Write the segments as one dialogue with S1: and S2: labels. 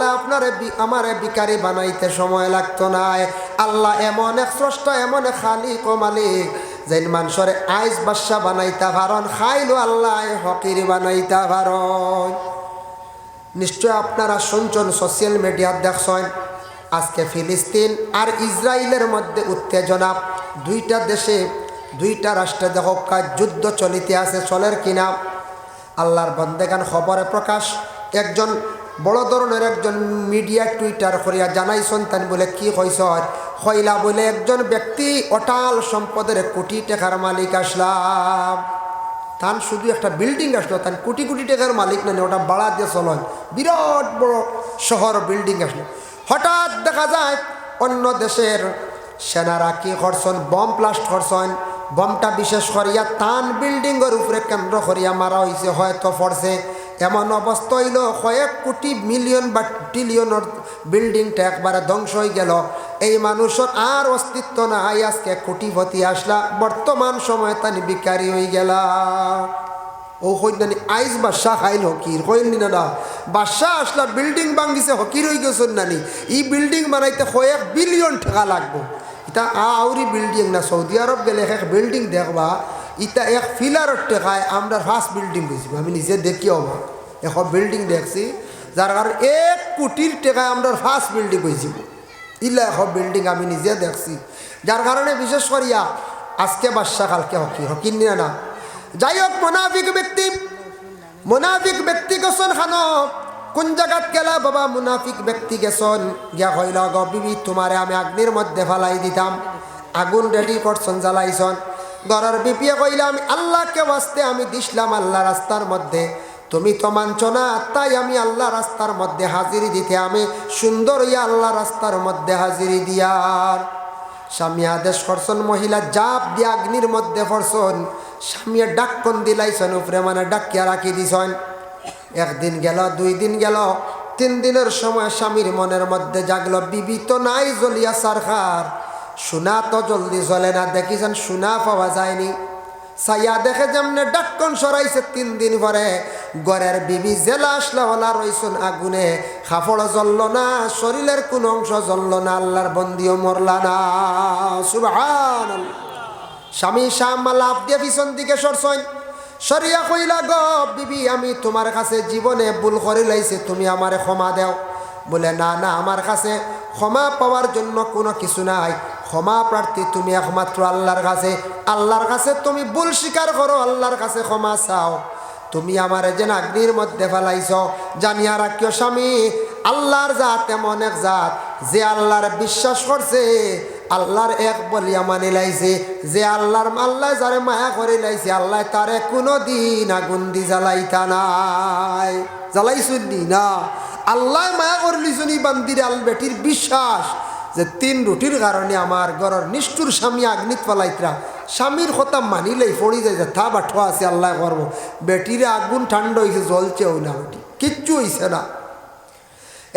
S1: আল্লাহ আপনার আমার বিকারি বানাইতে সময় লাগতো না আল্লাহ এমন এক স্রষ্টা, এমন ও মালিক যেন মানুষের আইস বাসা বানাইতা পারন খাইলো আল্লাহ হকির বানাইতা পারন নিশ্চয় আপনারা শুনছেন, সোশ্যাল মিডিয়া দেখছেন, আজকে ফিলিস্তিন আর ইসরায়েলের মধ্যে উত্তেজনা। দুইটা দেশে, দুইটা রাষ্ট্রে দেখো যুদ্ধ চলিতে আছে, চলের কিনা। আল্লাহর বন্দেগান খবরে প্রকাশ। একজন বড় ধরনের একজন মিডিয়া টুইটার করিয়া জানাইছেন তান বলে, কি হয়েছ হইলা বলে একজন ব্যক্তি অটাল সম্পদের কোটি টাকার মালিক আসলাম। তান শুধু একটা বিল্ডিং আসলো, তান কোটি কোটি টাকার মালিক না ওটা বাড়া দিয়ে চলন। বিরাট বড় শহর বিল্ডিং আসলো। হঠাৎ দেখা যায়, অন্য দেশের সেনারা কি করছেন? বম ব্লাস্ট করছেন। বমটা বিশেষ করিয়া তান বিল্ডিংয়ের উপরে কেন্দ্র করিয়া মারা হয়েছে হয়তো পড়ছে। এমন অবস্থা হইল, কয়েক কোটি মিলিয়ন বা ট্রিলিয়নের বিল্ডিংটা একবারে ধ্বংস হয়ে গেল। এই মানুষের আর অস্তিত্ব না নাই, আজকে কোটিপতি আসলা। বর্তমান সময়ে তানি বিকারি হয়ে গেলা। ও কইনানি আইস বাদশাহ খাইল হকির কইলি নি না? বাদশাহ আসলা, বিল্ডিং ভাঙ্গিছে হকির হয়ে গেছেন নানি। ই বিল্ডিং বানাইতে কয়েক বিলিয়ন টাকা লাগবো। এটা আউরি বিল্ডিং না, সৌদি আরব গেলে এক বিল্ডিং দেখবা ইটা এক ফিলারের টেকায় আমরা ফার্স্ট বিল্ডিং গেছি আমি নিজে দেখি অবাক। এখন বিল্ডিং দেখছি, যার কারণে এক কোটির টেকায় আমরা ফার্স্ট বিল্ডিং হয়েছি ইলা এখন বিল্ডিং আমি নিজে দেখছি। যার কারণে বিশেষ করিয়া আজকে বাদশা কালকে হকি। হকির নিয়ে না। যাই হোক, মোনাফিক ব্যক্তি মোনাফিক ব্যক্তি গেছন খানো। কোন জায়গাত গেলা বাবা, মুনাফিক ব্যক্তি গেছন? গিয়া হইল বিবি, তোমারে আমি আগ্নির মধ্যে ফালাই দিতাম। আগুন রেডি করছন, জ্বালাইছন। ঘরের বিপিয়ে কইলে আমি, আল্লাহকে বাঁচতে আমি দিসলাম আল্লাহ রাস্তার মধ্যে। তুমি তো মানছ না, তাই আমি আল্লাহ রাস্তার মধ্যে হাজিরি দিতে আমি সুন্দর ইয়া আল্লাহ রাস্তার মধ্যে হাজিরি দিয়ার। স্বামী আদেশ করছেন, মহিলা জাপ দিয়ে আগ্নির মধ্যে পড়ছন। স্বামীয়ে ডাক্কন দিলাইছেন, উপরে মানে ডাকিয়া রাখি দিছেন। একদিন গেল, দুই দিন গেল, তিন দিনের সময় স্বামীর মনের মধ্যে জাগলো, বিবি তো নাই জ্বলিয়া সারখার। সোনা তো জলদি জ্বলে না দেখিছেন সোনা পাওয়া যায়নি। সাইয়া দেখে যেমনে ডাক্কন সরাইছে তিন দিন পরে, গড়ের বিবি জেলা আসলা ওলা রইছুন আগুনে। খাফড় জ্বলল না, শরীরের কোন অংশ জ্বলল না, আল্লাহর বন্দিও মরলা না। সুবহান স্বামী শাহ লাভ দিয়ে পিছন দিকে সরছন সরিয়া কইলা, গ বিবি, আমি তোমার কাছে জীবনে ভুল করে লাইছে, তুমি আমারে ক্ষমা দেও। বলে, না না, আমার কাছে ক্ষমা পাওয়ার জন্য কোনো কিছু নাই। ক্ষমা প্রার্থী, তুমি একমাত্র আল্লাহর কাছে। আল্লাহর কাছে তুমি ভুল স্বীকার করো, আল্লাহর কাছে ক্ষমা চাও। তুমি আমার যেন আগ্নির মধ্যে ফেলাইছ জানিয়া রাখিও স্বামী, আল্লাহর জাত এমন এক জাত, যে আল্লাহর বিশ্বাস করছে, আল্লাহর এক বলিয়া মানি লাইছে, যে আল্লাহর আল্লাহ যারে মায়া করে লাইছে, আল্লাহ তারে কোনো দিন আগুন দি জ্বালাইতা নাই। জ্বালাইছুনি না আল্লাহ মায়া করলিছুনি বান্দির আল বেটির বিশ্বাস যে তিন রুটির কারণে আমার ঘরের নিষ্ঠুর স্বামী আগ্নিত পালাইতরা স্বামীর কথা মানিলেই পড়ি যায় যে থা বাঠো আছে, আল্লাহ করব। বেটিরে আগুন ঠান্ডা হয়েছে জ্বলছেও না বেটি কিচ্ছু হইছে না।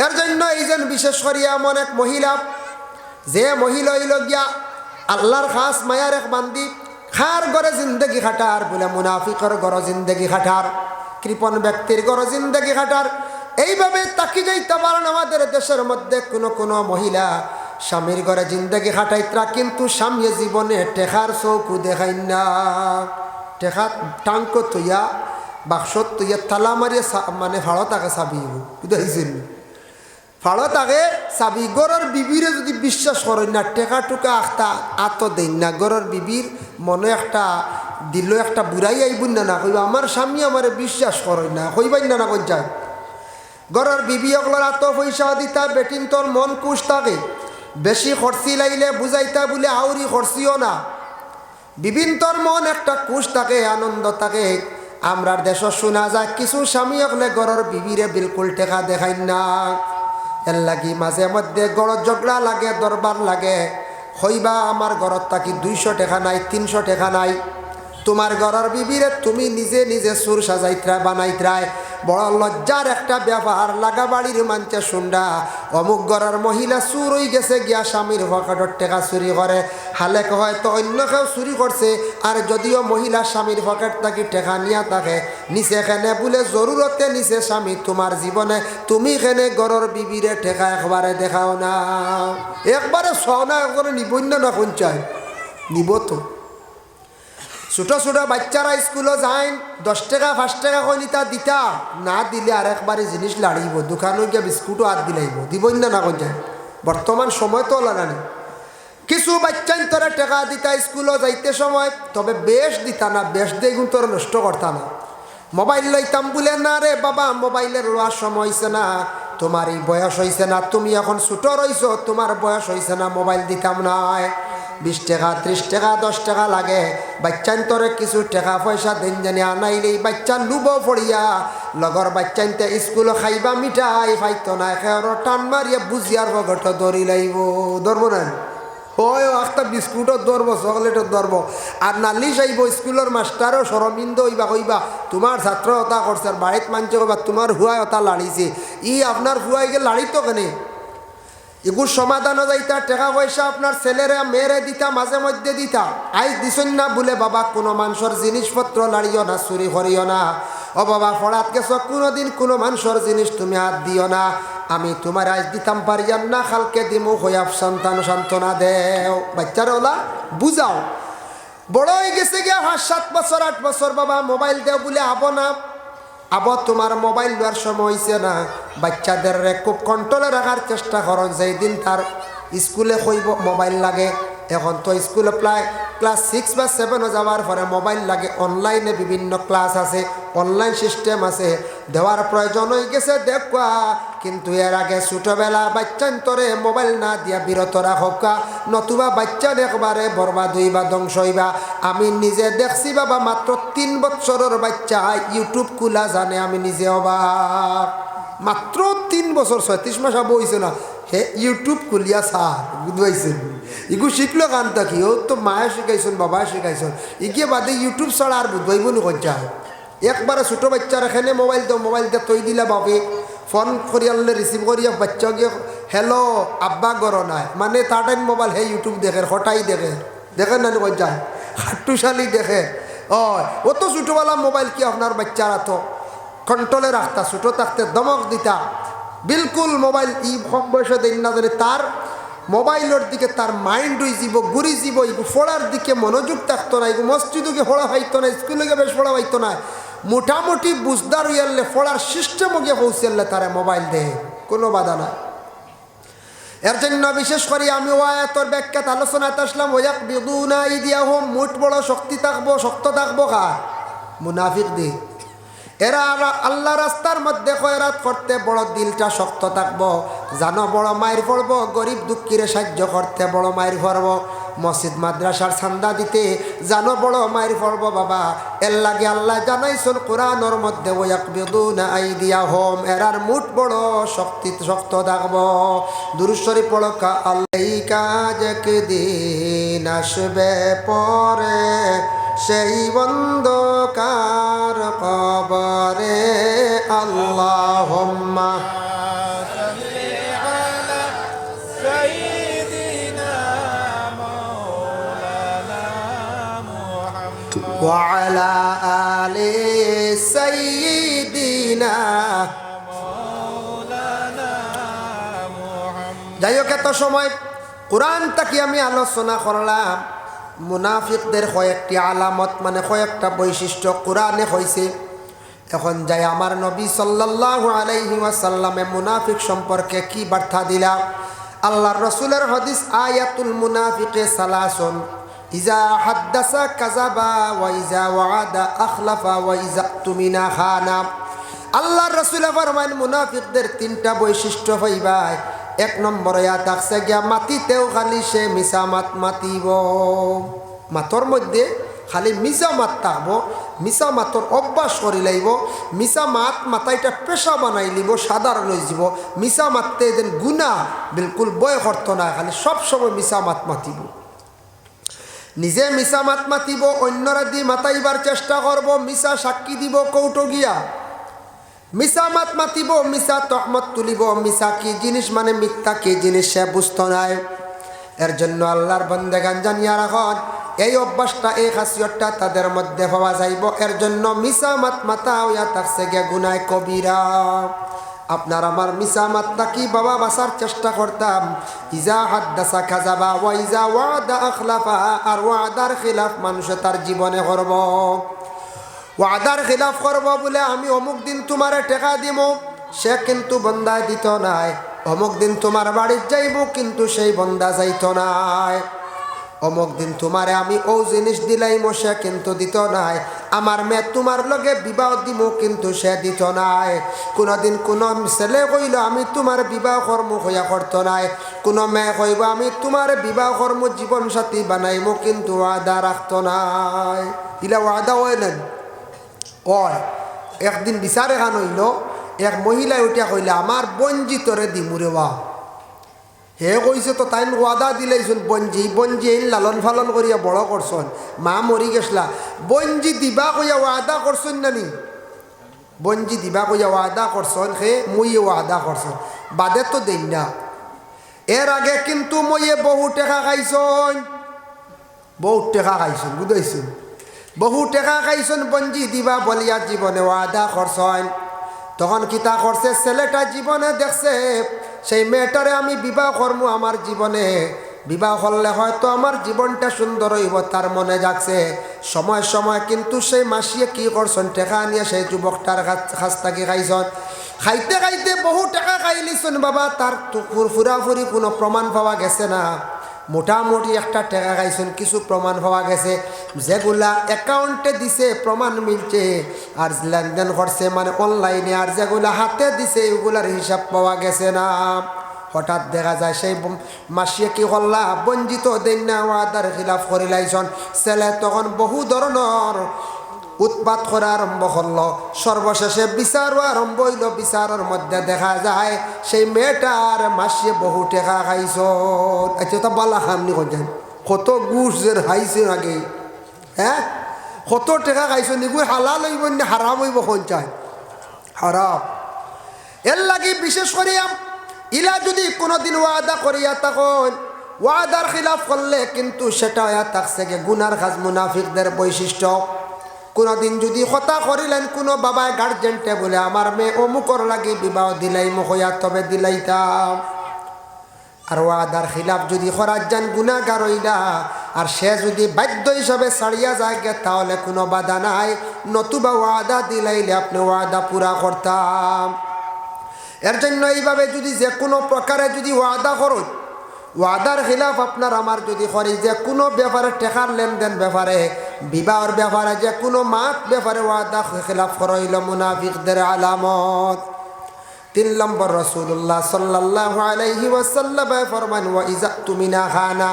S1: এর জন্য এইজন বিশেষ করিয়া এমন এক মহিলা, যে মহিলা হইল গিয়া আল্লাহর খাস মায়ার এক বান্দি, খার গড়ে জিন্দগি খাটার বলে মুনাফিকর গড় জিন্দগি খাটার, কৃপণ ব্যক্তির গড় জিন্দগি খাটার। এইভাবে তাকি যাইতে পারেন আমাদের দেশের মধ্যে কোনো কোনো মহিলা। স্বামীর ঘরে জিন্দগি খাটাইতরা কিন্তু স্বামী জীবনে টেকার চৌকু দেখাই না। টেকা টাঙ্ক তুইয়া, বাক্সত তুইয়া তালা মারিয়া মানে ভাড়া তাকে চাবি বুঝাইছেন ফাড়ো তাকে চাবি গরর বিবিরে যদি বিশ্বাস করেন না টেকা টুকা একটা আত দেন না গরর বিবির মনে একটা দিল একটা বুড়াই আইবুন না না কইবা আমার স্বামী আমারে বিশ্বাস করেন না কইবাই না না কই যায়? গরর বিবি অগলার আত পয়সা দিতা বেটিন তোর মন কুশ থাকে বেশি খরচি লাইলে বুঝাইতা বলে আউরি খরচিও না। বিভিন্ন মন একটা কুশ থাকে, আনন্দ থাকে। আমরার দেশ শোনা যায়, কিছু স্বামী অগলে গরর বিবিরে বিলকুল টেকা দেখাই না। এর লাগি মাঝে মধ্যে গড় ঝগড়া লাগে, দরবার লাগে। হইবা আমার ঘরত থাকি দুইশো টাকা নাই, তিনশো টাকা নাই। তোমার ঘরের বিবিরে তুমি নিজে নিজে সুর সাজাইত্রা, বানাইত্রায়। বড় লজ্জার একটা ব্যাপার লাগা বাড়ির মানছে শুন্ডা অমুক গড়ার মহিলা চুর হয়ে গেছে, গিয়া স্বামীর পকেটর টেকা চুরি করে। হালেক হয়তো অন্য কেউ চুরি করছে, আর যদিও মহিলা স্বামীর পকেট থাকি টেকা নিয়া থাকে, নিচে এখানে বলে জরুরতে নিচে স্বামী, তোমার জীবনে তুমি এখানে গড়র বিবিরে ঠেকা একবারে দেখাও না। একবারে সও না একবারে নিবন্য না কোন চাই নিব তো। ছোট ছোট বাচ্চারা স্কুলে যায়, দশ টাকা, পাঁচ টাকা কই নিতা দিতা। না দিলে আর একবারে জিনিস লাড়িব দোকানে গিয়ে বিস্কুটও আর দিলাইব দিবই না না কোন যায়। বর্তমান সময় তো লাগানি কিছু বাচ্চাই তোরা টাকা দিতা স্কুলে যাইতে সময়, তবে বেশ দিতা না, বেশ কিন্তু তোরা নষ্ট করতা না। মোবাইল লইতাম বলে, না রে বাবা মোবাইলের লোয়ার সময় হয়েছে না, তোমার এই বয়স হয়েছে না, তুমি এখন ছোট রইছো তোমার বয়স হয়েছে না, মোবাইল দিতাম না বিশ টাকা ত্রিশ টাকা দশ টাকা লাগে। বাচ্চান তোরে কিছু টাকা পয়সা দিন জানি আনাইলেই বাচ্চা লুব পড়িয়া লগর বাচ্চানতে স্কুল খাইবা মিঠাই ফাইতো না খেয়ার টান মারিয়া বুঝিয়ার বগট দৌড়ি লাইব ধরবো না হয় একটা বিস্কুটও ধরবো চকলেটও ধরবো আর নালিশ আইব স্কুলের মাস্টারও সরমিন্দ হইবা কইবা তোমার ছাত্র ওটা করছে বাড়িত মানছে কইবা তোমার হুয়াই ওটা লাড়িছে ই আপনার হুয়াইকে লাড়িত কেনে? এগুর সমাধানও যাইতা, টাকা পয়সা আপনার ছেলেরা, মেয়েরে দিতা, মাঝে মধ্যে দিতা। আইস দিছন না বলে বাবা, কোনো মানুষের জিনিসপত্র লাড়িও না, চুরি করিও না। ও বাবা, ফড়াত গেছ, কোনোদিন কোনো মানুষের জিনিস তুমি হাত দিও না। আমি তোমার আজ দিতাম পারিয়াম না খালকে দিমু হইয়া সন্তান সান্ত্বনা দেও। বাচ্চারা ওলা, বুঝাও। বড় হয়ে গেছে গিয়া সাত বছর, আট বছর, বাবা, মোবাইল দেও বলে আবো না। আবার তোমার মোবাইল দেওয়ার সময় হয়েছে না। বাচ্চাদের খুব কন্ট্রোলে রাখার চেষ্টা করো যেই দিন তার স্কুলে কইব মোবাইল লাগে এখন তো স্কুলে প্রায় ক্লাস সিক্স বা সেভেনও যাওয়ার পরে মোবাইল লাগে, অনলাইনে বিভিন্ন ক্লাস আছে, অনলাইন সিস্টেম আছে। দেওয়ার প্রয়োজন হয়ে গেছে দেখবা কিন্তু এর আগে ছোটবেলা বাচ্চান তোরে মোবাইল না দিয়া বিরত রাখা নতুবা বাচ্চান একবারে বরবাদ হইবা, ধ্বংস হইবা। আমি নিজে দেখছি বাবা মাত্র তিন বছরের বাচ্চা, ইউটিউব খোলা জানে, আমি নিজে অবাক। মাত্র তিন বছর ছয়ত্রিশ মাস আবো হয়েছে না হে ইউটিউব খুলিয়া সার বুঝবাইছেন ইগু শিখলো কান থাকি ও তো মায়ে শিখাইছেন বাবা শিখাইছেন ইগে বাদে ইউটিউব ছাড়া আর বুঝবাইব নি কঞ্চা একবারে ছোটো বাচ্চার এখানে মোবাইল তো মোবাইল দিয়ে তৈ দিলা বাপে। ফোন করি আনলে রিসিভ করিয়া বাচ্চা গিয়ে হ্যালো আব্বা গর নাই। মানে তার টাইম মোবাইল হে ইউটিউব দেখে, হঠাই দেখে। দেখেন না কঞ্চায় হাট্টুশালি দেখে। ও ও তো ছোটোবেলা মোবাইল কি আপনার বাচ্চারা তো কন্ট্রোলে রাখতা, ছোটো থাকতে দমক দিতা। বিলকুল মোবাইল ই কম বয়সে দিন না তার মোবাইলের দিকে তার মাইন্ড যাব ঘুরি যাব ইগু ফোড়ার দিকে মনোযোগ থাকতো না ইগু মসজিদকে ফোড়া পাইতো না, স্কুলে বেশ ফোড়া পাইতো না। মোটামুটি বুঝদার হইয়ালে ফোড়ার সিস্টেমও গিয়ে পৌঁছালে তারা মোবাইল দেয় কোনো বাধা নাই। এর জন্য বিশেষ করে আমি ও আয়াতর ব্যাখ্যাত আলোচনাতে আসলাম ওয়াক বিদুনা ইদিয়া হোম মুঠ বড় শক্তি থাকব, শক্ত থাকব কা মুনাফিক দিক এরা আল্লাহ রাস্তার মধ্যে খয়রাত করতে বড় দিলটা শক্ত থাকব। জানো বড় মায়ের পড়ব, গরিব দুঃখীরে সাহায্য করতে বড় মায়ের পড়ব। মসজিদ মাদ্রাসার চান্দা দিতে, জানো বড় মায়ের পড়ব বাবা, এর লাগে আল্লাহ জানাইছেন কোরআনর মধ্যে ওয়াক বেদুনা আই দিয়া হোম এরার মুঠ বড় শক্তি, শক্ত থাকব। দুরুশ্বরী পড়কা আল্লাহ কাজ দিন আসবে পরে, সেই বন্ধকার কবরে আল্লাহ وعلى آل سيدنا যাই হোক এত সময় কোরআন তাকে আমি আলোচনা করলাম মুনাফিকদের কয়েকটি আলামত মানে কয়েকটা বৈশিষ্ট্য কোরআনে হয়েছে এখন যাই আমার নবী সাল্লাল্লাহু আলাইহি ওয়াসাল্লামে মুনাফিক সম্পর্কে কি বার্তা দিলা আল্লাহর রসুলের হদিস আয়াতুল মুনাফিকে সালাসন ইজা হাদ্দাসা কাজাবা ওয়া ইজা ওয়াদা আখলাফা ওয়া ইজা তুমিনা খানা। আল্লাহর রসুল ফরমান মুনাফিকদের তিনটা বৈশিষ্ট্য হইবাই এক নম্বর ইয়া থাকছে গিয়া মাতিতেও খালি সে মিশা মাত মাতিব। মাতর মধ্যে খালি মিশা মাত থাকব মিশা মাতর অভ্যাস করি লাইব মিশা মাত মাতাইটা পেশা বানাই লিব, সাধারণ হয়ে যাব। মিশা মাততে এদিন গুণা বিলকুল বয় করতো না, খালি সব সময় মিশা মাত মাতিব। নিজে মিশা মাত মাতিব অন্যরা দি মাতাইবার চেষ্টা করব মিশা সাক্ষী দিব কৌটো গিয়া মিসা মাত মাতিব মিসা তহমত তুলিব মিসা কি জিনিস মানে মিথ্যা, কি জিনিস সে বুঝত নাই। এর জন্য আল্লাহর বন্দেগান জানিয়া রাখন, এই অভ্যাসটা, এই খাসিয়তটা তাদের মধ্যে পাওয়া যাইব। এর জন্য মিসা মাত মাতা হইয়া থাকছে গে গুনায় কবিরা। আপনার আমার মিসা মাত্তা কি বাবা বাসার চেষ্টা করতাম? ইজা হাত হাদ্দাসা খাজাবা ওয়া ইজা ওয়াদা আখলাফা, আর ওয়াদার খিলাফ মানুষ তার জীবনে করব। ওয়াদার খিলাফ করব বলে আমি অমুক দিন তোমারে টেকা দিব, সে কিন্তু বন্দা দিত নাই। অমুক দিন তোমার বাড়ির যাইব, কিন্তু সেই বন্দা যাইত নাই। অমুক দিন তোমারে আমি ও জিনিস দিলাইম সে কিন্তু দিত নাই। আমার মেয়ে তোমার লগে বিবাহ দিব কিন্তু সে দিত নাই। কোনোদিন কোনো ছেলে কইল, আমি তোমার বিবাহ কর্ম হইয়া করতো নাই। কোনো মেয়ে কইব, আমি তোমার বিবাহ কর্ম জীবন সাথী বানাইমো কিন্তু আদা রাখতো নাই। ইলা ওয়াদা হয় না কয়, একদিন বিচার এখান হইল, এক মহিলায় উঠিয়া কইলে আমার বঞ্জিতরে দিমুরে বা হে কইছে তো তাই ওয়াদা দিলাইছুন বঞ্জি বঞ্জি এই লালন ফালন করিয়া বড় করছন মা মরি গেছলা। বঞ্জি দিবা কইয়া ওয়াদা করছন নানি? বঞ্জি দিবা কইয়া ওয়াদা করছন সে মুই ওয়াদা করছন বাদে তো দেই না। এর আগে কিন্তু মইয়ে বহু টেকা খাইছন বহু টেকা খাইছন বুঝাইছুন বহু টেকা খাইছন বঞ্জি দিবা বলিয়া জীবনে ওয়াদা করছন তখন কিতা করছে ছেলেটা জীবনে দেখছে সেই মেয়েটারে আমি বিবাহ কর্ম আমার জীবনে। বিবাহ করলে হয়তো আমার জীবনটা সুন্দর হইব, তার মনে যাচ্ছে সময় সময় কিন্তু সেই মাসিয়ে কি করছেন? টেকা নিয়ে সেই যুবকটার খাস থাকি খাইছন। খাইতে খাইতে বহু টাকা খাইলিছন বাবা, তার ফুরাফুরি কোনো প্রমাণ পাওয়া গেছে না। মোটামুটি একটা টাকা খাইছেন কিছু প্রমাণ পাওয়া গেছে যেগুলা অ্যাকাউন্টে দিছে, প্রমাণ মিলছে। আর লেনদেন করছে মানে অনলাইনে আর যেগুলা হাতে দিছে ওগুলার হিসাব পাওয়া গেছে না। হঠাৎ দেখা যায় সেই মাসিয়ে কি করলা? বঞ্জিত দেন না ওয়াদার খিলাফ করে ছেলে তখন বহু ধরনের উৎপাত করা আরম্ভ করল সর্বশেষে বিচারও আরম্ভ হইল। বিচারের মধ্যে দেখা যায়, সেই মেয়েটার মাসিয়ে বহু টেকা খাইছ আচ্ছা তো বালা খামনি করছেন কত গুস যে খাইছে আগে। হ্যাঁ কত টেকা খাইছ নিগুই হালাল হইব না? হারাম হইব কোন চাই হারাম এর লাগি বিশেষ করিয়া ইলা যদি কোনোদিন ওয়াদা করিয়া তখন ওয়াদার খিলাফ করলে কিন্তু সেটা হইয়া থাকছে গুনার খাজ মুনাফিকদের বৈশিষ্ট্য। কোনোদিন যদি কথা করিলেন কোনো বাবায় গার্জেন্টে বলে, আমার মেয়ে অমুকর লাগে বিবাহ দিলাই মহয়া তবে দিলাইতাম। আর ওয়াদার খিলাফ যদি যান গুণাগার হইলা, আর সে যদি বাধ্য হিসাবে ছাড়িয়া যায় গে তাহলে কোনো বাধা নাই। নতুবা ওয়াদা দিলাইলে আপনি ওয়াদা পুরা করতাম। এর জন্য এইভাবে যদি যে কোনো প্রকারে যদি ওয়াদা করুন ওয়াদার খিলাফ আপনার আমার যদি করি, যে কোনো ব্যাপারে টেকার লেনদেন ব্যাপারে, বিবাহর ব্যাপারে, যে কোনো মাত ব্যাপারে ওয়াদা খিলাফ করইল মুনাফিকদের আলামত। তিন নম্বর রসুল্লাহ সাল্লাহ আলাইহি ওয়াসাল্লাম ফরমান, ওয়া ইজা তুমি না খানা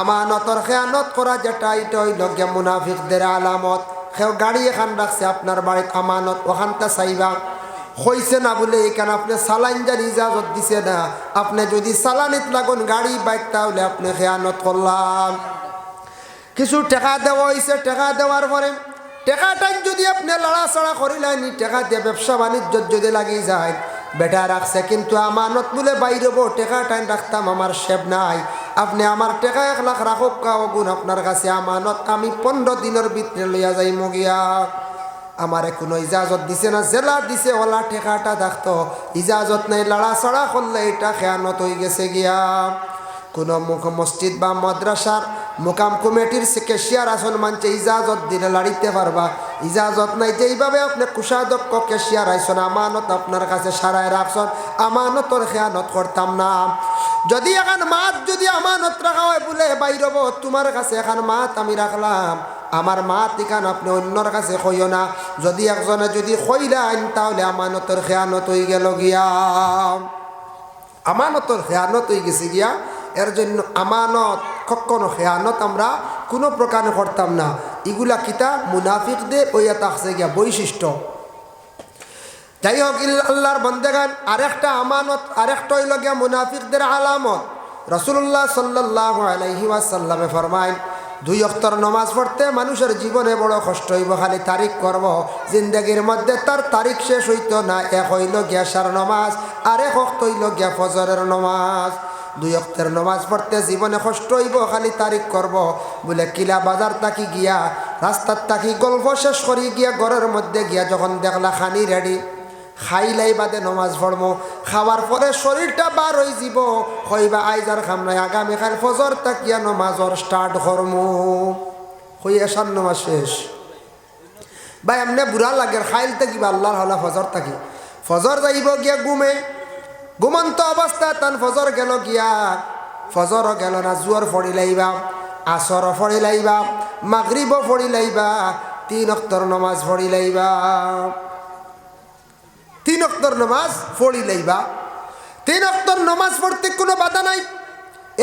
S1: আমানতর খেয়ানত করা যেটা, এটা হইল গে মুনাফিকদের আলামত। সেও গাড়ি এখান রাখছে, আপনার বাড়িত আমানত ওখানটা চাইবা। হইছে না বলে এখানে আপনি সালাইন যার ইজাজত দিছে না। আপনি যদি সালানিত লাগুন, গাড়ি, বাইক, তাহলে আপনি খেয়ানত করলাম। কিছু টেকা দেওয়া হয়েছে টেকা দেওয়ার পরে টেকাটাই যদি আপনি লড়াচড়া করিলেন টেকা দিয়ে ব্যবসা বাণিজ্য যদি লাগি যায়, বেটা রাখছে। কিন্তু আমানত বলে বাইরব টেকা টাইম রাখতাম, আমার সেব নাই। আপনি আমার টেকা এক লাখ রাখুক, কাও গুণ আপনার কাছে। আমানত আমি পনেরো দিনের ভিতরে লইয়া যাই মগিয়া আমারে কোনো ইজাজত দিছে না, জেলা দিছে, ওলা ঠেকাটা থাকতো ইজাজত নাই লড়াচড়া করলে এটা খেয়ানত হয়ে গেছে গিয়া। কোনো মুখ মসজিদ বা মাদ্রাসার মোকাম কমিটির কেশিয়ার আসন মানছে, ইজাজত দিলে লাড়িতে পারবা। ইজাজত নাই যে এইভাবে আপনি কুষাদক্ষ কেশিয়ার আইসন, আমানত আপনার কাছে সারায় রাখছন আমানতর খেয়ানত করতাম না। যদি এখন মাত যদি আমানত রাখা হয়, বলে বাইরব তোমার কাছে এখন মাত আমি রাখলাম। আমার মা তিকান আপনি অন্যর কাছে কইও না। যদি একজনে যদি কইলেন, তাহলে আমানতর খেয়ানত হয়ে গেল গিয়া। আমানতর খেয়ানত হয়ে গেছে গিয়া, এর জন্য আমানত, কখনো খেয়ানত আমরা কোনো প্রকার করতাম না। এগুলা কিতা? মুনাফিকদের ওইয়া থাকছে গিয়া বৈশিষ্ট্য। যাই হোক আল্লাহর বন্দেগান, আরেকটা আমানত, আরেকটা হইল গিয়া মুনাফিকদের আলামত। রসুল্লাহ সাল্লাহ আলহি ওয়াসাল্লামে ফরমাইন দুই অক্তর নমাজ পড়তে মানুষের জীবনে বড় কষ্ট হইব, খালি তারিখ করব। জিন্দগির মধ্যে তার তারিখ শেষ হইতো না, এক হইল গিয়া সার নমাজ আর এক অক্ত হইল গিয়া ফজরের নমাজ। দুই অক্তের নমাজ পড়তে জীবনে কষ্ট হইব, খালি তারিখ করব। বলে কিলা বাজার তাকি গিয়া, রাস্তার তাকি গল্প শেষ করি গিয়া, ঘরের মধ্যে গিয়া যখন দেখলা খানি রেডি খাইলাই বাদে নমাজ পড়মো। খাওয়ার পরে শরীরটা বার হয়ে যাব। হইবা আইজার খাম নাই, আগামীকাল ফজর তাকিয়া নমাজর স্টার্ট করমু। হই এসার নমাজ শেষ। ভাই এমনি বুড়া লাগে খাইল থাকিবা আল্লাহর হলা ফজর থাকি ফজর যাইব গিয়া গুমে ঘুমন্ত অবস্থায় তান ফজর গেল গিয়া, ফজর গেল না, জুয়ার ফড়ি লাইবা, আসর ফড়ি লাইবা মাগরিব ফড়ি লাইবা, তিন অক্তর নমাজ ফড়ি লাইবা। তিন অক্তর নমাজ পড়ি লাইবা। তিন অক্তর নমাজ পড়তে কোনো বাধা নাই।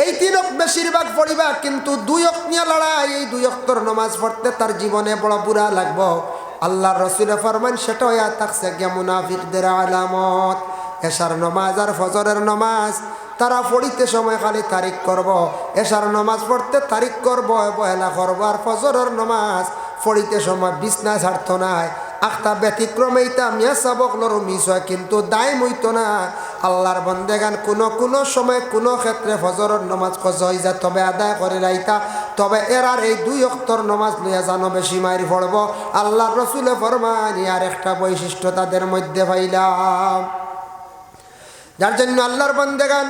S1: এই তিন বেশিরভাগ পড়িবা, কিন্তু দুই অক নিয়ে লড়াই, এই দুই অক্তর নমাজ পড়তে তার জীবনে বড় বুড়া লাগবো। আল্লাহর রসুলে ফরমান সেটা হইয়া থাকছে গিয়া মুনাফিকদের আলামত। এশার নমাজ আর ফজরের নমাজ তারা পড়িতে সময় খালি তারিখ করব। এশার নমাজ পড়তে তারিখ করব অবহেলা করব, আর ফজরের নমাজ পড়িতে সময় বিছনা ছাড়তো নাই। আখতা ব্যতিক্রমে ইতা মিয়া সাবক লরু মিস হয়, কিন্তু দায় মইতো না। আল্লাহর বন্দেগান কোনো কোনো সময় কোনো ক্ষেত্রে ফজরের নমাজ খজ হয়ে যায়, তবে আদায় করে রাইতা তবে এরার এই দুই অক্তর নমাজ লইয়া জানো বেশি মারি পড়ব। আল্লাহর রসুলে ফরমানি আর একটা বৈশিষ্ট্য তাদের মধ্যে পাইলাম। যার জন্য আল্লাহর বন্দেগান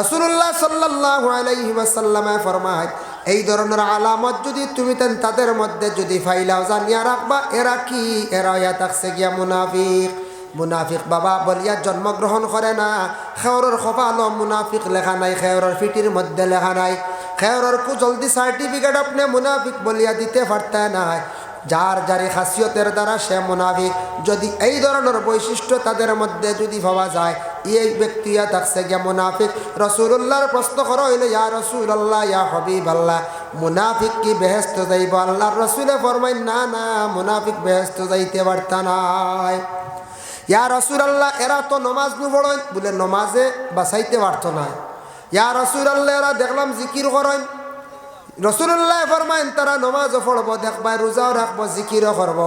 S1: রসুল্লাহ সাল্লাহ আলাইহি ওয়াসাল্লামে ফরমায় এই ধরনের আলামত যদি তুমি তেন তাদের মধ্যে যদি ফাইলাও জানিয়া রাখবা, এরা কি? এরা ইয়া থাকছে গিয়া মুনাফিক। মুনাফিক বাবা বলিয়া জন্মগ্রহণ করে না। খেয়রের খপালো মুনাফিক লেখা নাই খেয়রের ফিটির মধ্যে লেখা নাই। খেয়রের কু জলদি সার্টিফিকেট আপনি মুনাফিক বলিয়া দিতে পারতে নাই। যার যারি খাসিয়তের দ্বারা সে মুনাফিক। যদি এই ধরনের বৈশিষ্ট্য তাদের মধ্যে যদি ভাবা যায়, এই ব্যক্তি থাকছে গিয়া মুনাফিক। রসুল্লাহর প্রশ্ন করা হইলে, ইয়া রসুল আল্লাহ ইয়া হবিব আল্লাহ মুনাফিক কি বেহেস্ত যাইব? আল্লাহর রসুলে ফরমাই না না, মুনাফিক বেহেস্ত যাইতে পারতা নাই। ইয়া রসুল আল্লাহ এরা তো নমাজ নু পড়েন। বলে, নমাজে বাঁচাইতে পারত না ইয়া রসুল আল্লাহ এরা দেখলাম জিকির করেন। রসুল্লাহ ফরমাইন, তারা নমাজও পড়ব, দেখবা রোজাও রাখব, জিকিরও করব।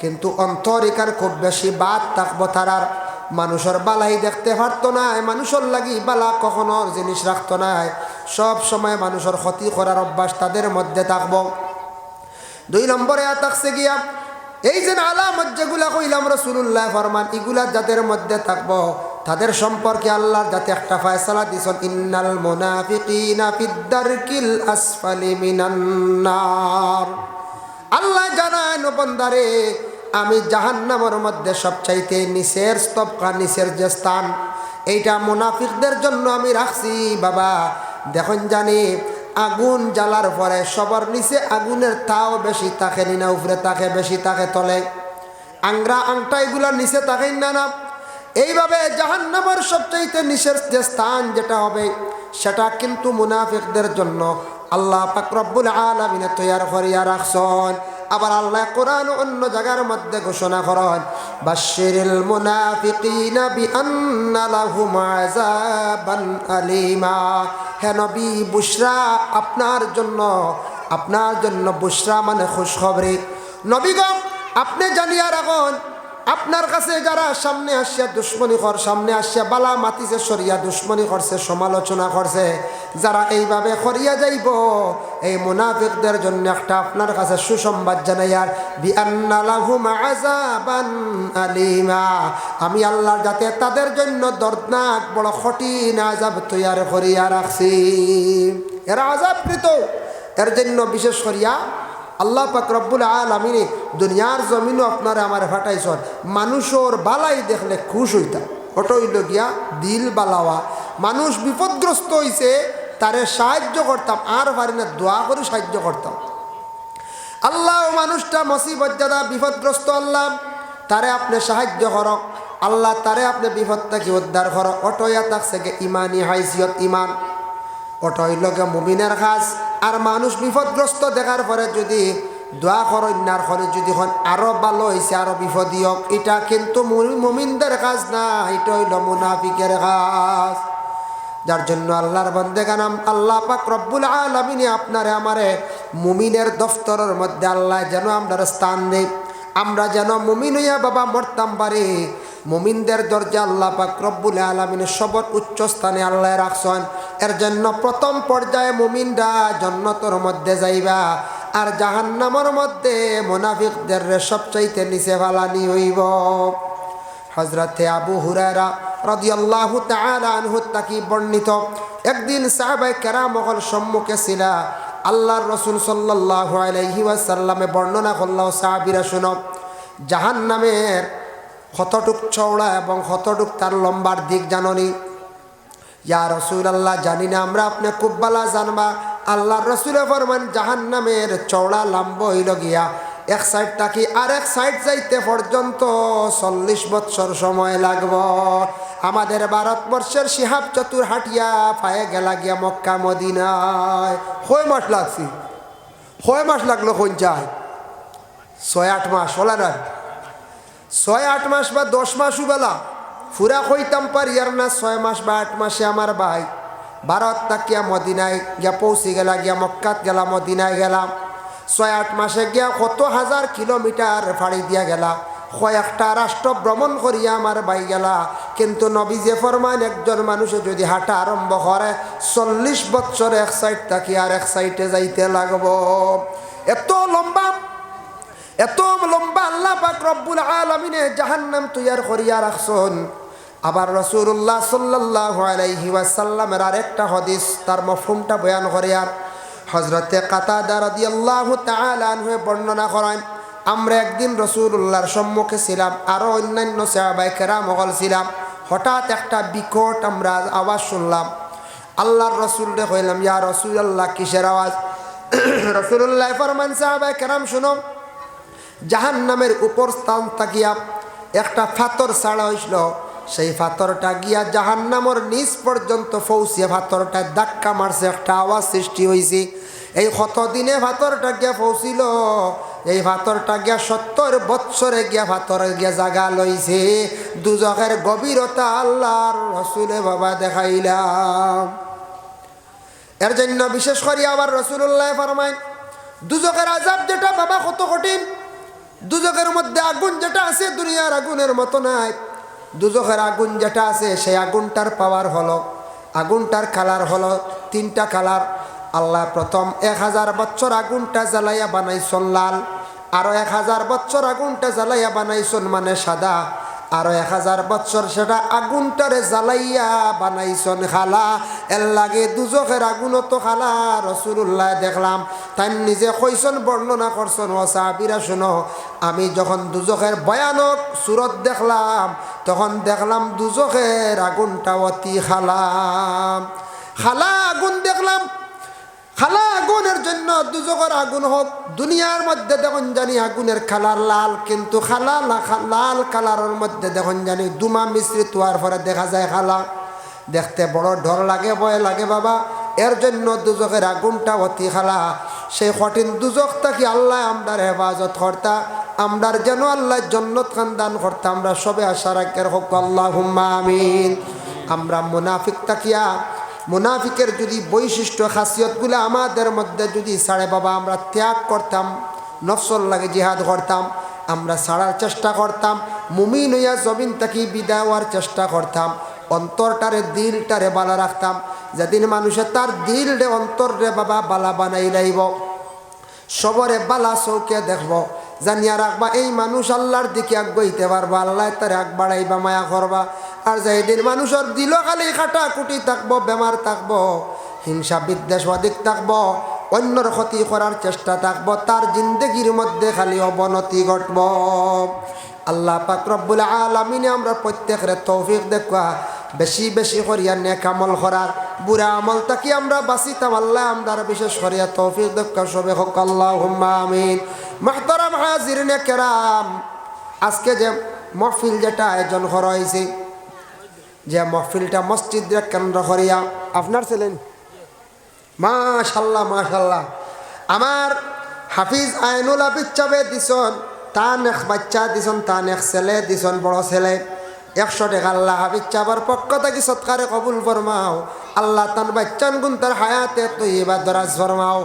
S1: কিন্তু অন্তরিকার খুব বেশি বাদ থাকব তারার। মানুষের বালাই দেখতে পারতো নাই মানুষের লাগি বালা কখনো জিনিস রাখতো নাই সব সময় মানুষের ক্ষতি করার অভ্যাস তাদের মধ্যে থাকব। দুই নম্বরে থাকছে গিয়া, এই যে আলামত যেগুলা কইলাম রসুল্লাহ ফরমান, এগুলা যাদের মধ্যে থাকব। তাদের সম্পর্কে আল্লাহর যাতে একটা ফয়সালা দিছেন ইন্নাল মুনাফিকিনা ফিদ্দারকিল আসফালি মিনান নার। আল্লাহ জানায় বন্দারে, আমি জাহান্নামের মধ্যে সবচাইতে নিচের স্তবকা, নিচের যে স্থান, এইটা মুনাফিকদের জন্য আমি রাখছি। বাবা, দেখুন জানি, আগুন জ্বালার পরে সবার নিচে আগুনের তাও বেশি থাকে না উপরে তাকে বেশি তাকে তলে। আংরা আংটা এগুলা নিচে থাকে না না। এইভাবে জাহান্নামের সবচাইতে নিচের যে স্থান যেটা হবে, সেটা কিন্তু মুনাফিকদের জন্য আল্লাহ পাক রব্বুল আলমিনে তৈয়ার করিয়া রাখছেন। আবার আল্লাহ কোরআন অন্য জায়গার মধ্যে ঘোষণা করেন বাশিরিল মুনাফিকিনা বিআন্না লাহুম আযাবান আলিমা। হে নবী, বুশরা আপনার জন্য আপনার জন্য বুশরা মানে খুশখবরি। নবীগণ, আপনি জানিয়া রাখুন আপনার কাছে যারা সামনে আসিয়া দুশ্মনী কর সামনে আসিয়া বালা মাতিছে, সরিয়া দুশ্মনী করছে সমালোচনা করছে যারা এইভাবে করিয়া যাইব, এই মুনাফিকদের জন্য একটা আপনার কাছে সুসংবাদ আযাবান আলিমা আমি আল্লাহর যাতে তাদের জন্য দর্দনাক বড় কঠিন আজাব তৈয়ার করিয়া রাখছি। এরা আজাবকৃত এর জন্য বিশেষ করিয়া আল্লাহ পাক রব্বুল আলমিনে দুনিয়ার জমিনও আপনারা আমার ফাটাইছন। মানুষের বালাই দেখলে খুশ হইতা। ওটা হইল গিয়া দিল বালাওয়া। মানুষ বিপদগ্রস্ত হইছে, তারে সাহায্য করতাম, আর পারি না, দোয়া করে সাহায্য করতাম। আল্লাহ মানুষটা মসিবত যারা বিপদগ্রস্ত আল্লাহ, তারে আপনি সাহায্য করক। আল্লাহ তারে আপনি বিপদ থেকে উদ্ধার করক। অটয়া থাকছে গে ইমানি হাইসিয়ত ইমান। ওটা হইল গে মুমিনের কাজ। আর মানুষ বিপদগ্রস্ত দেখার পরে যদি দোয়া করন্যার করে যদি হন, আরও ভালো হয়েছে আরও বিপদী হোক এটা কিন্তু মুমিনদের কাজ না, এটা হইল মুনাফিকের কাজ। যার জন্য আল্লাহর বন্দে গানাম আল্লাহ পাক রব্বুল আলমিনে আপনারে, আমারে মুমিনের দফতরের মধ্যে আল্লাহ যেন আমরা স্থান দেই। আমরা যেন মুমিন হইয়া বাবা মরতাম পারি। মুমিনদের দরজা আল্লাহ পাক রব্বুল আলমিনের সবর উচ্চ স্থানে আল্লাহ রাখছেন। এর জন্য প্রথম পর্যায়ে মুমিনরা জন্নতর মধ্যে যাইবা, আর জাহান্নামর মধ্যে মোনাফিকদের সবচাইতে নিচে ফালানি হইব। হজরতে আবু হুরারা রদিয়াল্লাহু তাআলা আনহু তাকি বর্ণিত, একদিন সাহাবায়ে কেরাম হল সম্মুখে ছিল, আল্লাহর রসুল সাল্লাল্লাহু আলাইহি ওয়াসাল্লামে বর্ণনা সাহাবীরা শুনো, জাহান্নামের হতটুক চওড়া এবং হতটুক তার লম্বার দিক জাননি। ইয়া রসুল আল্লাহ জানি না আমরা আপনি খুব বালা জানবা। আল্লাহর রসুলে ফরমান জাহান্নামের চওড়া লাম্ব হইল গিয়া, এক সাইড থাকি আর এক সাইড যাইতে পর্যন্ত চল্লিশ বৎসর সময় লাগব। আমাদের ভারতবর্ষের সিহাব চতুর হাটিয়া পায়ে গেলা গিয়া মক্কা, মদিনায়। কয় মাস লাগছি? কয় মাস লাগল কোন যায়? ছয় আট মাস, হলা না ছয় আট মাস বা দশ মাস বেলা ফুরা কইতাম পারি আর না ছয় মাস বা আট মাসে আমার ভাই। ভারত তাকিয়া মদিনায় গিয়া পৌঁছে গেলা, গিয়া মক্কাত গেলাম মদিনায় গেলাম ছয় আট মাসে গিয়া কত হাজার কিলোমিটার ফাড়ি দিয়া গেলা। কয়েকটা রাষ্ট্র ভ্রমণ করিয়া আমার বাই গেলা। কিন্তু নবী যে ফরমান, একজন মানুষে যদি হাঁটা আরম্ভ করে, চল্লিশ বছর এক সাইড থাকি আর এক সাইডে যাইতে লাগব। এত লম্বা এত লম্বা আল্লাহ পাক রব্বুল আলমিনে জাহান্নাম তৈয়ার করিয়া রাখছন। আবার রসুল্লাহ সাল্লাহ আলাইহি ওয়াসাল্লামের আরেকটা হদিস, তার মফহুমটা বয়ান করে আর। হজরতে কাতাদা রাদিয়াল্লাহু তাআলা আনহু বর্ণনা করেন, আমরা একদিন রসুল্লাহর সম্মুখে ছিলাম আরও অন্যান্য সাহাবাই কেরাম মগল ছিলাম। হঠাৎ একটা বিকট আমরা আওয়াজ শুনলাম। আল্লাহর রসুলরে কইলাম, ইয়া রসুল আল্লাহ কিসের আওয়াজ? রসুল্লাহ ফরমান সাহাবাই কেরাম, শুনো জাহান নামের উপর স্থান তাকিয়া একটা ফাতর ছাড়া হইছিল সেই ফাতরটা গিয়া জাহান নামর নিচ পর্যন্ত পৌঁছিয়া ফাতরটা ধাক্কা মারছে, একটা আওয়াজ সৃষ্টি হয়েছে এই কত দিনে ফাতরটা গিয়া পৌঁছিল এই ফাতরটা গিয়া সত্তর বৎসরে গিয়া ফাতরে গিয়া জাগা লইছে। দুজকের গভীরতা আল্লাহর রসুলে বাবা দেখাইলাম। এর জন্য বিশেষ করে আবার রসুল্লাহ ফরমাইন, দুজকের আজাব যেটা বাবা কত কঠিন, দুজকের মধ্যে আগুন যেটা আছে দুনিয়ার আগুনের মতো নাই। দুজকের আগুন যেটা আছে, সেই আগুনটার পাওয়ার হলো। আগুনটার কালার হলো তিনটা কালার আল্লাহ প্রথম এক হাজার বছর আগুনটা জ্বালাইয়া বানাইছন লাল আরও এক হাজার বছর আগুনটা জ্বালাইয়া বানাইছন মানে সাদা। আরও এক হাজার বছর সেটা আগুনটারে জ্বালাইয়া বানাইছন খালা। এর লাগে দুজকের আগুন তো খালা রসুল্লাহ দেখলাম। তাই নিজে কইসন বর্ণনা করছন, ও সাহাবিরা শুনো, আমি যখন দুজকের ভয়ানক সুরত দেখলাম, তখন দেখলাম দুজকের আগুনটা অতি খালাম খালা আগুন দেখলাম খালা আগুনের জন্য দুজকের আগুন হোক, দুনিয়ার মধ্যে দেখুন জানি আগুনের কালার লাল, কিন্তু খালা লাল কালারের মধ্যে দেখুন জানি দুমা মিশ্রিত হওয়ার পরে দেখা যায় খালা, দেখতে বড় ডর লাগে, ভয় লাগে বাবা। এর জন্য দুজকের আগুনটা অতি খালা। সেই কঠিন দুজক থাকি আল্লাহ আমরার হেফাজত কর্তা, আমরার যেন আল্লাহ জন্নত খান দান করতা, আমরা সবে আশা রাখের হোক। আল্লাহ হুম্মা আমিন। আমরা মুনাফিক তাকিয়া মুনাফিকের যদি বৈশিষ্ট্য, খাসিয়তগুলো আমাদের মধ্যে যদি সাড়ে বাবা, আমরা ত্যাগ করতাম, নফসল লাগে জিহাদ করতাম, আমরা ছাড়ার চেষ্টা করতাম, মুমিন হইয়া জমিন তাকি বিদায় হওয়ার চেষ্টা করতাম, অন্তরটারে, দিলটারে বালা রাখতাম। যেদিন মানুষের তার দিল রে অন্তর রে বাবা, বালা বানাই লাইব, সবরে বালা চৌকে দেখব, জানিয়া রাখবা, এই মানুষ আল্লাহর দিকে আগাইতে পারবা, আল্লাহ তার আগ বাড়াইবা, মায়া করবা। আর যেদিন মানুষের দিল খালি কাটা কুটি থাকব, বেমার থাকব, হিংসা বিদ্বেষ অধিক থাকব, অন্যর ক্ষতি করার চেষ্টা থাকব, তার জিন্দগির মধ্যে খালি অবনতি ঘটব। আল্লাহ পাক রব্বুল আলমিনে আমরা প্রত্যেকের তৌফিক দেখা, বেশি বেশি করিয়া নেক আমল করার বুড়া আমল তাকি আমরা বাঁচিতাম। আল্লাহ আমরা বিশেষ করিয়া তৌফিক দেখা, সবে হোক আল্লাহ আমিন। মাহতরাম হাজির নে কেরাম, আজকে যে মহফিল যেটা আয়োজন করা হয়েছে যে মহফিলটা মসজিদ কেন্দ্র করিয়া, আপনার ছিলেন মাশাল্লাহ মাশাল্লাহ। আমার হাফিজ আইনুল আবিদ চাবে দিছন তান এক বাচ্চা দিছন তান এক ছেলে দিছন, বড় ছেলে। একশো টাকা আল্লাহ হাফিজ চাবার পক্ষ থেকে সৎকারে কবুল ফরমাও। আল্লাহ তান বাচ্চান গুন তার হায়াতে তুই এবার দরাজ ফরমাও।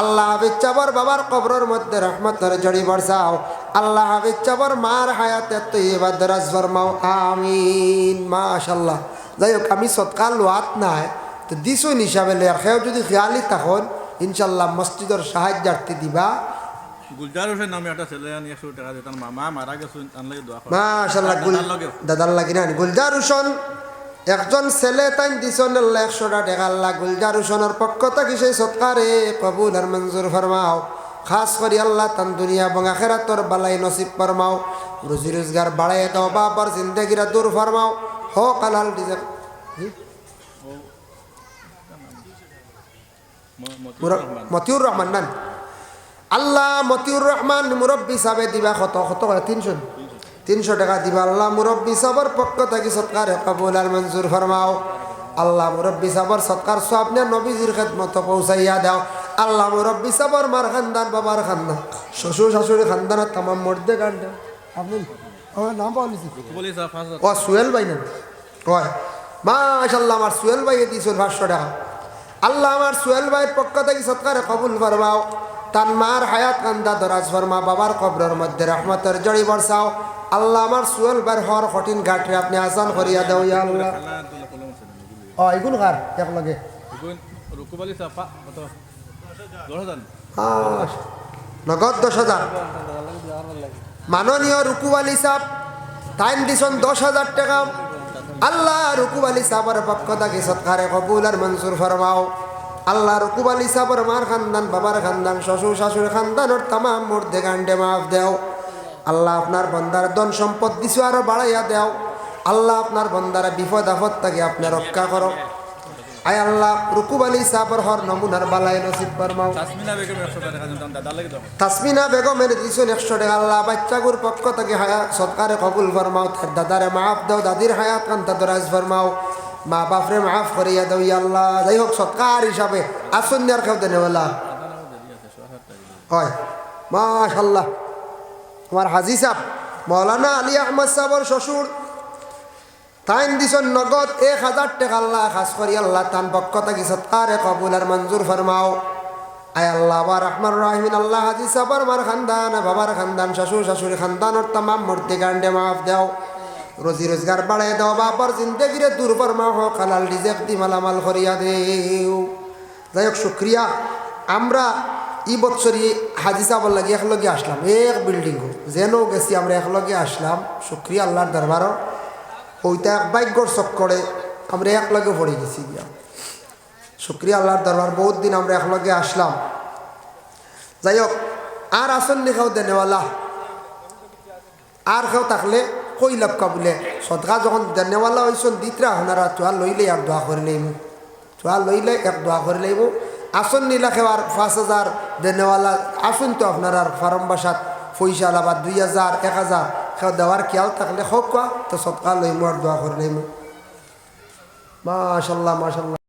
S1: আল্লাহ হাফিজ চাবর বাবার কবরের মধ্যে রহমতের জড়ি বর্ষাও। আল্লাহ হাফিজ চাবর মার হায়াতে তৈবা দরাজ ফরমাও আমিন মাশাল্লাহ যাই হোক আমি সৎকার লোয়াত নাই তো দিছুন হিসাবে লে সেও যদি খেয়ালি তখন ইনশাল্লাহ মসজিদের সাহায্যার্থে দিবা।
S2: দাদার লগে।
S1: লাগি না গুলজার হোসেন একজন ছেলে তাই দিছন একশোটা টাকা। আল্লাহ গুলজার হোসেনের পক্ষ থেকে সেই সৎকারে কবুল আর মঞ্জুর ফরমাও। খাস করি আল্লাহ তান দুনিয়া এবং আখেরাতর বালাই নসিব ফরমাও রুজি রোজগার বাড়াই দাও বাবার জিন্দগিরা দূর ফরমাও। হো কালাল ডিজে
S2: ম- মতিউর রহমান।
S1: নান আল্লাহ মতিউর রহমান মুরব্বী সাবে দিবা কত কত করে? তিনশো? তিনশো টাকা দিবা। আল্লাহ মুরব্বী সাবর পক্ষ থেকে সৎকার কবুল আর মঞ্জুর ফরমাও। আল্লাহ মুরব্বী সাবর সৎকার সব নবীজির খেদমত পৌঁছাইয়া দাও। আল্লাহ মুরব্বী সাবর মার খানদান বাবার খানদান। শ্বশুর শাশুড়ি খানদানের তামাম মর্দে আপনি আমার নাম ও সুয়েল ভাই না কয়? মাশাল্লাহ আমার সুয়েল ভাইয়ে দিয়েছিল পাঁচশো টাকা। আল্লাহ আমার সুয়েল ভাইয়ের পক্ষ থেকে সৎকারে কবুল ফরমাও। তার মার হায়াত কান্দা দরাজ ফরমা বাবার কবরের মধ্যে রহমতের জড়ি বর্ষাও। আল্লাহ আমার ভাইয়ের হর কঠিন ঘাটরে আপনি আসান করিয়া দেও ইয়া আল্লাহ? ও এগুলো কার? নগদ দশ হাজার। মাননীয় রুকু আলী সাহ টাইম দিছন দশ হাজার টাকা। আল্লাহ রুকু আলী সাহর পক্ষ থেকে সৎকারে কবুল আর মনসুর ফরমাও। আল্লাহ রুকু আলী সাহর মার খানদান, বাবার খানদান, শ্বশুর শাশুড়ি খানদানোর তামাম মূর্ধে গান্ডে মাফ দেও। আল্লাহ আপনার বন্দার ধন সম্পদ দিছু আরও বাড়াইয়া দেও। আল্লাহ আপনার বন্দারা বিপদ আপদ থেকে আপনি রক্ষা করো। আয় আল্লাহ রুকুব আলী সাহর হর নমুনার বালাই নসিব ফরমাও।
S2: তাসমিনা
S1: বেগমের দিছুন একশো টাকা আল্লাহ বাচ্চাগুর পক্ষ থেকে হায়া সৎকারে কবুল ফরমাও। তার দাদারে মাফ দাও দাদির হায়াত কান্তা দরাজ ফরমাও। মা বাপরে মাফ করিয়া দাও ইয়া আল্লাহ। যাই হোক সৎকার হিসাবে আসুন আর কেউ দেনেওয়ালা হয় মাশাল্লাহ আমার হাজি সাহ মৌলানা আলী আহমদ সাহর শ্বশুর তাইন দিছন নগদ এক হাজার টাকা আল্লাহ খাস করি, আল্লাহ তান পক্ষ থাকি সৎকারে কবুল আর মঞ্জুর ফরমাও। আয় আল্লাহ বা রহমান রাহিমিন, আল্লাহ হাজি সাবার মার খানদান, বাবার খানদান, শ্বশুর শাশুড়ি খানদানোর তামাম মূর্তি গান্ডে মাফ দাও। রোজি রোজগার বাড়াই দাও বাবার জিন্দগিরে দূর ফরমা হোক, হালাল রিজেক দি মালামাল করিয়া দেও। যাই হোক, শুক্রিয়া। আমরা ই বৎসরই হাজি সাহর লাগে একলগে আসলাম, এক বিল্ডিং যেন গেছি আমরা একলগে আসলাম। শুক্রিয়া আল্লাহর দরবারও। ওইটা এক ভাগ্যর চক্করে আমরা একলগে পড়ে গেছি গিয়া। শুক্রিয়া আল্লাহর দরবার, বহুত দিন আমরা একলগে আসলাম। যাই হোক, আর আসন নিখাও দেনেওয়ালা। আর কেউ থাকলে কই লক্কা বলে? সদকা যখন দেনেওয়ালা হয়েছেন দিতরা আপনারা চোয়া লইলে আর দোয়া করে লইব চোয়া লইলে এক দোয়া করে লইব আসন নিলা খেবার পাঁচ হাজার দেনেওয়ালা, আসুন তো আপনার আর ফার্ম বাসাত পয়সা আবার দুই হাজার, এক হাজার। দেওয়ার খেয়াল থাকলে হোক কোয়া তো সৎকার লইমু আর দোয়া করে লইমু। মাশাল্লাহ মাশাল্লাহ।